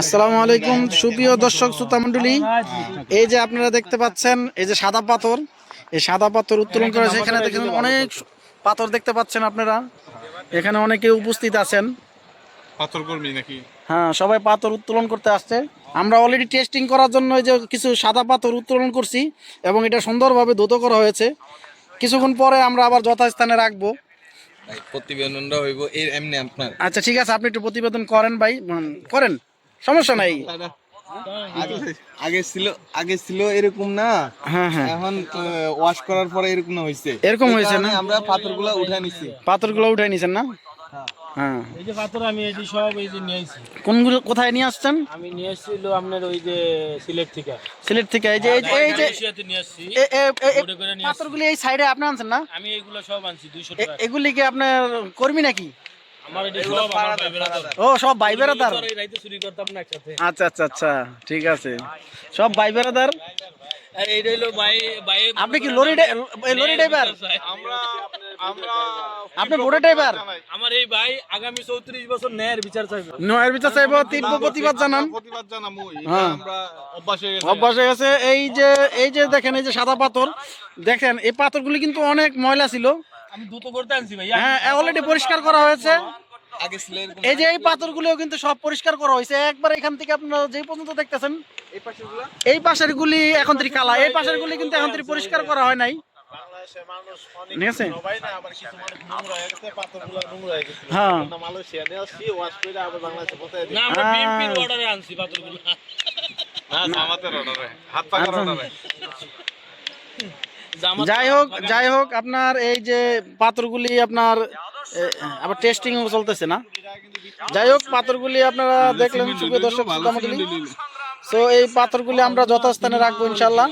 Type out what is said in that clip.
আসসালামু আলাইকুম সুপ্রিয় দর্শক শ্রোতা মণ্ডলী। এই যে আপনারা দেখতে পাচ্ছেন এই যে সাদা পাথর এই সাদা পাথর উত্তোলন করা এখানে দেখেন অনেক পাথর দেখতে পাচ্ছেন আপনারা। এখানে অনেকে উপস্থিত আছেন। পাথর কর্মী নাকি? হ্যাঁ সবাই পাথর উত্তোলন করতে আসছে। আমরা অলরেডি টেস্টিং করার জন্য এই যে কিছু সাদা পাথর উত্তোলন করছি এবং এটা সুন্দরভাবে ধুতো করা হয়েছে। কিছুক্ষণ পরে আমরা আবার যথাস্থানে রাখব। প্রতিবেদনটা হইব এর এমনি আপনার। আচ্ছা ঠিক আছে আপনি একটু প্রতিবেদন করেন ভাই। করেন সমস্যা নাই। আগে- ছিল আগে ছিল এরকম না। হ্যাঁ হ্যাঁ। এখন ওয়াশ করার পরে এরকম না হইছে। এরকম হয়েছে না? আমরা পাথরগুলো উঠাই নিছি। পাথরগুলো উঠাই নিছেন না? হ্যাঁ। এই যে পাথর আমি এই যে সব এই যে নিয়ে আসছি কোনগুলো কোথায় নিয়ে আসছেন? আমি নিয়ে এসেছিল আপনার ওই যে সিলেট থেকে। সিলেট থেকে এই যে এই যে এই যে মালয়েশিয়াতে নিয়ে আসছি। এ- এ- এ- এ- বোটে করে নিয়ে আসছি। পাথরগুলি এই সাইডে আপনি আনছেন না? আমি এগুলো সব আনছি দুইশো এ- টাকা। এগুলি কি আপনার কর্মী নাকি? ও সব ভাই বেড়াদার? আচ্ছা আচ্ছা আচ্ছা ঠিক আছে। সব ভাই বেড়াদার? আপনি কি লরি এই লরি ড্রাইভার? আমরা আমরা আপনি ড্রাইভার? আমার এই ভাই আগামী চৌত্রিশ বছর ন্যায়ের বিচার চাইবে। নয়ের বিচার চাইব তীব্র প্রতিবাদ জানান। প্রতিবাদ জানাব হ্যাঁ। অভ্যাস হয়ে গেছে। এই যে এই যে দেখেন এই যে সাদা পাথর দেখেন এই পাথরগুলি কিন্তু অনেক ময়লা ছিল। আমি দুটো করতে আনছি ভাই। হ্যাঁ অলরেডি পরিষ্কার করা হয়েছে। আগে ছিল এই যে এই পাথরগুলিও কিন্তু সব পরিষ্কার করা হয়েছে। একবার এখান থেকে আপনারা যে পর্যন্ত দেখতেছেন এই পাশেরগুলো? পাশের গুলি এখন থেকে কালা। এই পাশের গুলি কিন্তু এখন থেকে পরিষ্কার করা হয় নাই। হয়ে যাই হোক যাই হোক আপনার এই যে পাথরগুলি আপনার আবার টেস্টিং চলতেছে না। যাই হোক পাথরগুলি আপনারা দেখলেন সুপ্রিয় দর্শক শ্রোতামণ্ডলী তো এই পাথরগুলি আমরা যথাস্থানে রাখব ইনশাল্লাহ